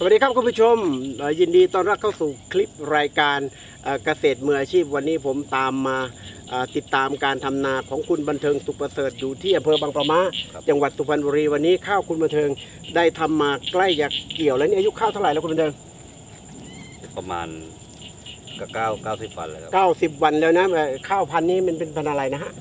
สวัสดีครับคุณผู้ชมเอ่อยินดีต้อนรับเข้าสู่คลิปรายการเอ่อเกษตรมืออาชีพวันนี้ผมตามมาเอ่อติดตามการทำนาของคุณบันเทิงสุขประเสริฐอยู่ที่อำเภอบางปะมาครับจังหวัดสุพรรณบุรีวันนี้ข้าวคุณบันเทิงได้ทำมาใกล้จะเกี่ยวแล้วนี่อายุข้าวเท่าไหร่แล้วคุณบันเทิงประมาณก็เก้าเก้าสิบวันแล้วครับ90วันแล้วนะเอ่อข้าวพันธุ์นี้มันเป็นพันธุ์อะไรนะฮะ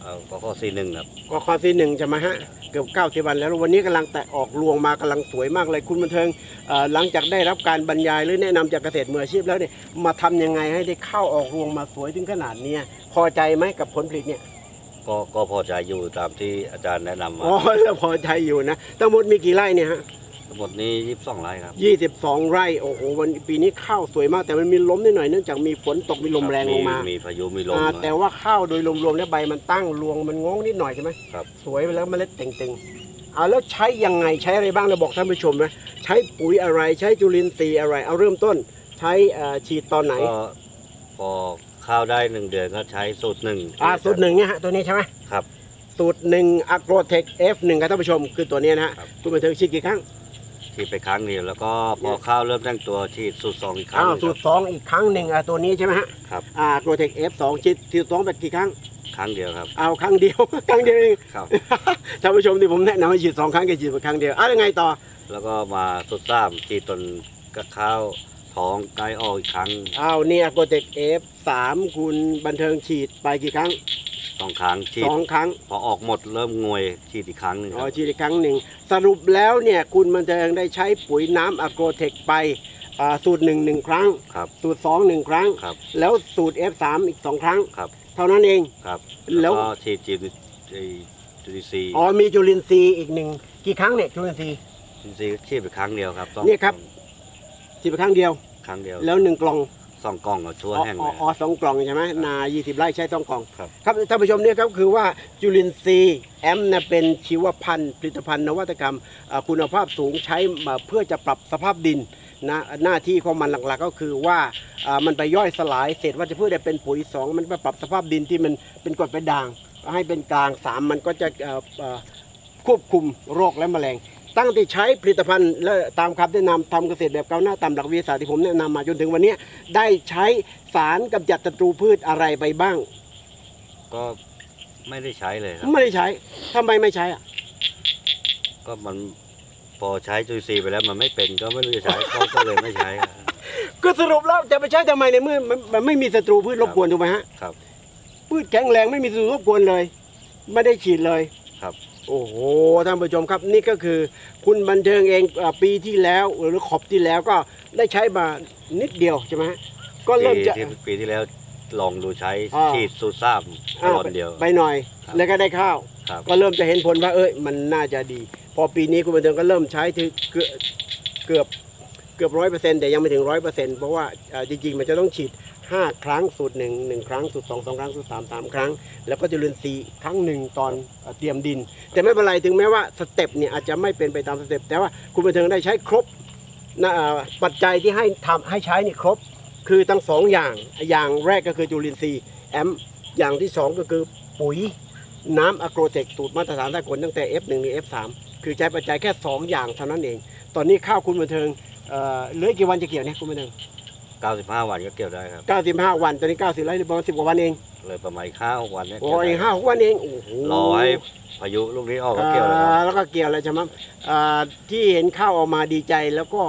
เอาก็ข้อสี่หนึ่งครับก็คอซีหนึ่งใช่ไหมฮะ เกือบ 90 วันแล้ววันนี้กำลังแตะออกรวงมากำลังสวยมากเลยคุณบันเทิงเอ่อหลังจากได้รับการบรรยายหรือแนะนำจากเกษตรมืออาชีพแล้วเนี่ยมาทำยังไงให้ได้ข้าวออกรวงมาสวยถึงขนาดเนี้ยพอใจไหมกับผลผลิตเนี่ยก็ก็พอใจอยู่ตามที่อาจารย์แนะนำมาอ๋อแล้วพอใจอยู่นะทั้งหมดมีกี่ไร่เนี่ยฮะ ทั้งหมดนี้ยี่สิบสองไร่ครับ 22 ไร่โอ้โหวันปีนี้ข้าวสวยมากแต่มันมีล้มนิดหน่อยเนื่องจากมีฝนตกมีลมแรงลงมามีพายุมีลมอ่าแต่ว่าข้าวโดยรวมๆแล้วใบมันตั้งรวงมันงงนิดหน่อยใช่ไหมครับ สวยไปแล้วเมล็ดเต่งๆเอาแล้วใช้ยังไงใช้อะไรบ้างเราบอกท่านผู้ชมนะใช้ปุ๋ยอะไรใช้จุลินทรีย์อะไร เอาเริ่มต้น ใช้เอ่อฉีดตอนไหน ก็พอข้าวได้หนึ่งเดือนก็ใช้สูตรหนึ่งอ่าสูตรหนึ่งเนี่ยฮะตัวนี้ใช่ไหมครับ สูตรหนึ่งอะโกรเทค F1 ครับท่านผู้ชม คือตัวเนี้ยนะฮะครับ คุณบันเทิงฉีดกี่ครั้ง ฉีดไปครั้งเดียวแล้วก็พอข้าวเริ่มตั้งตัวฉีดสูตรสองอีกครั้งอ้าวหนึ่งสูคตรับรสองอีกครั้งหนึ่งอ่าตัวนี้ใช่ไหมฮะครับอ่าโกรเทค F2 ฉีดฉีดสองไปกี่ครั้ง ครั้งเดียวครับ เอาครั้งเดียว ครั้งเดียวเองครับ ท่านผู้ชมที่ผมแนะนำให้ฉีดสองครั้งแกฉีดไปครั้งเดียวอะยังไงต่อแล้วก็มาสูตรสามฉีดตนกับข้าวท้องใกล้ออกอีกครั้งอ้าวเนี่ยโกรเทค F3 คุณบันเทิงฉีดไปกี่ครั้ง สองครั้งฉีสดองครั้งพอออกหมดเริ่มงวยฉีดอีกครั้งหนึ่งคอ๋อรับฉีดอีกครั้งหนึ่ง สรุปแล้วเนี่ยคุณบันเทิงได้ใช้ปุ๋ยน้ำอะโกรเทคไปอ่าสูตรหนึ่งหนึ่งครั้ง ครับสูตรสองหนึ่งครั้ง ครับแล้วสูตร F3 อีกสองครั้ง ครับเท่านั้นเอง ครับแล้แล้ววก็ฉีดจีจุลินทรีย์อ๋อมีจุลินทรีย์อีกหนึ่งกี่ครั้งเนี่ยจุลินทรีย์ จุลินทรีย์ฉีดไปครั้งเดียวครับต้องเนี่ยครับ ฉีดไปครั้งเดียว ครั้งเดียวแล้วหนึ่งกล่อง สองกล่องกับชั่วอ๋อแห้งอ๋เลอย อ๋อสองกล่องใช่ไหมนา 20 ไร่ใช้สองกล่องครับ ครับท่านผู้ชมเนี่ยครับคือว่าจุลินทรีย์แอมเนี่ยเป็นชีวพันธุ์ผลิตภัณฑ์นวัตกรรมอ่าคุณภาพสูงใช้มาเพื่อจะปรับสภาพดินนะหน้าที่ของมันหลักๆก็คือว่าอ่ามันไปย่อยสลายเศษวัชพืชได้เป็นปุ๋ยสองมันไปปรับสภาพดินที่มันเป็นกรดเป็นด่าง ให้เป็นกลางสามมันก็จะเอ่อเอ่อควบคุมโรคและแมลง ตั้งแต่ใช้ผลิตภัณฑ์และตามคำแนะนำทำเกษตรแบบก้าวหน้าตามหลักวิทยาศาสตร์ที่ผมแนะนำมาจนถึงวันเนี้ยได้ใช้สารกำจัดศัตรูพืชอะไรไปบ้าง ก็ไม่ได้ใช้เลยครับ ไม่ได้ใช้ทำไมไม่ใช้อะก็มันพอใช้จุลินทรีย์ไปแล้วมันไม่เป็นก็ไม่รู้จะใช้ก็ก็เลยไม่ใช้ครับก็สรุปแล้วจะไปใช้ทำไมในเมื่อมันมันไม่มีศัตรูพืชรบกวนถูกไหมฮะครับ พืชแข็งแรงไม่มีศัตรูรบกวนเลย ไม่ได้ฉีดเลยครับ โอ้โหท่านผู้ชมครับนี่ก็คือคุณบันเทิงเองเอ่อปีที่แล้วหรือขอบที่แล้วก็ได้ใช้มานิดเดียวใช่ไหมฮะก็เริ่มจะปีที่ปีที่แล้วลองดูใช้อ่า ฉีดสูตรสามอ่าตอนเดียว ไปหน่อย ครับแล้วก็ได้ข้าว ครับ ก็เริ่มจะเห็นผลว่าเอ้ยมันน่าจะดี พอปีนี้คุณบันเทิงก็เริ่มใช้ถึงเกือบเกือบเกือบร้อยเปอร์เซ็นต์แต่ยังไม่ถึงร้อยเปอร์เซ็นต์เพราะว่าเอ่อจริงๆ มันจะต้องฉีด 5 ครั้งสูตรหนึ่งหนึ่งครั้งสูตรสองสองครั้งสูตรสามสามครั้ง แล้วก็จุลินทรีย์ครั้งหนึ่งตอนเตรียมดิน แต่ไม่เป็นไรถึงแม้ว่าสเต็ปเนี่ยอาจจะไม่เป็นไปตามสเต็ปแต่ว่าคุณบันเทิงได้ใช้ครบปัจจัยที่ให้ทำให้ใช้นี่ครบ คือทั้งสองอย่างอย่างแรกก็คือจุลินทรีย์แอมอย่างที่สองก็คือปุ๋ยน้ำอะโกรเทคสูตรมาตรฐานสากลตั้งแต่ F1 ถึง F3 คือใช้ปัจจัยแค่ 2 อย่างเท่านั้นเอง ตอนนี้ข้าวคุณบันเทิงเอ่อเหลือกี่วันจะเกี่ยวเนี่ยคุณบันเทิง 95 วันก็เกี่ยวได้ครับ 95 วันตอนนี้90ไร่หรือประมาณ10กว่าวันเองเลยประมาณห้าหกวันเนี่ยโอ้เกี่ยวยได้ห้าหกวันเองโอ้โหรอให้พายุลูกนี้ออกก็เกี่ยวแล้วครับอ่าแล้วก็เกี่ยวแล้วใช่ไหมอ่าที่เห็นข้าวออกมาดีใจแล้วก็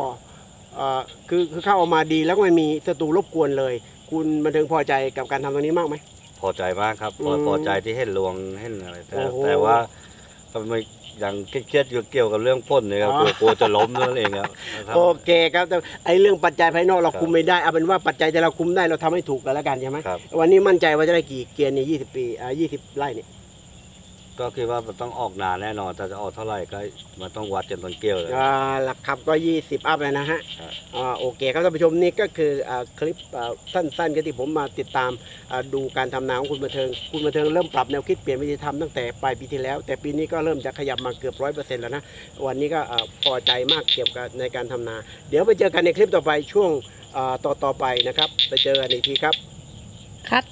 อ่าคือคือข้าวออกมาดีแล้วก็ไม่มีศัตรูรบกวนเลย คุณบันเทิงพอใจกับการทำตรงนี้มากไหมพอใจมากครับพออืมพอใจที่เห็นรวงเห็นอะไรแต่โอ้โหแต่ว่า ก็ไม่ยังเครียดๆเกี่ยวกับเรื่องพ่นเนี่ยครับอ๋กอลัวกลัวจะล้มนั่นเองครับนะครับ โอเคครับแต่ไอ้เรื่องปัจจัยภายนอกเราครับคุมไม่ได้เอาเป็นว่าปัจจัยที่เราคุมได้เราทำให้ถูกกันแล้วกันใช่ไหมครับ วันนี้มั่นใจว่าจะได้กี่เกียร์ใน20ปีอ่า20ไร่เนี่ย ก็คิดว่ามันต้องออกนานแน่นอนแต่จะออกเท่าไหร่ก็มันต้องวัดจนตอนเกี่ยวเลยอ่าหลักขับก็ 20 อัพเลยนะฮะครับ อ่าโอเคครับท่านผู้ชมนี่ก็คืออ่าคลิปอ่าสั้นๆก็ที่ผมมาติดตามอ่าดูการทำนาของคุณบันเทิง คุณบันเทิงเริ่มปรับแนวคิดเปลี่ยนวิธีทำตั้งแต่ปลายปีที่แล้ว แต่ปีนี้ก็เริ่มจะขยับมาเกือบร้อยเปอร์เซ็นต์แล้วนะ วันนี้ก็อ่าพอใจมากเกี่ยวกับในการทำนา เดี๋ยวไปเจอกันในคลิปต่อไปช่วงอ่าต่อๆไปนะครับ ไปเจอกันอีกทีครับ คัด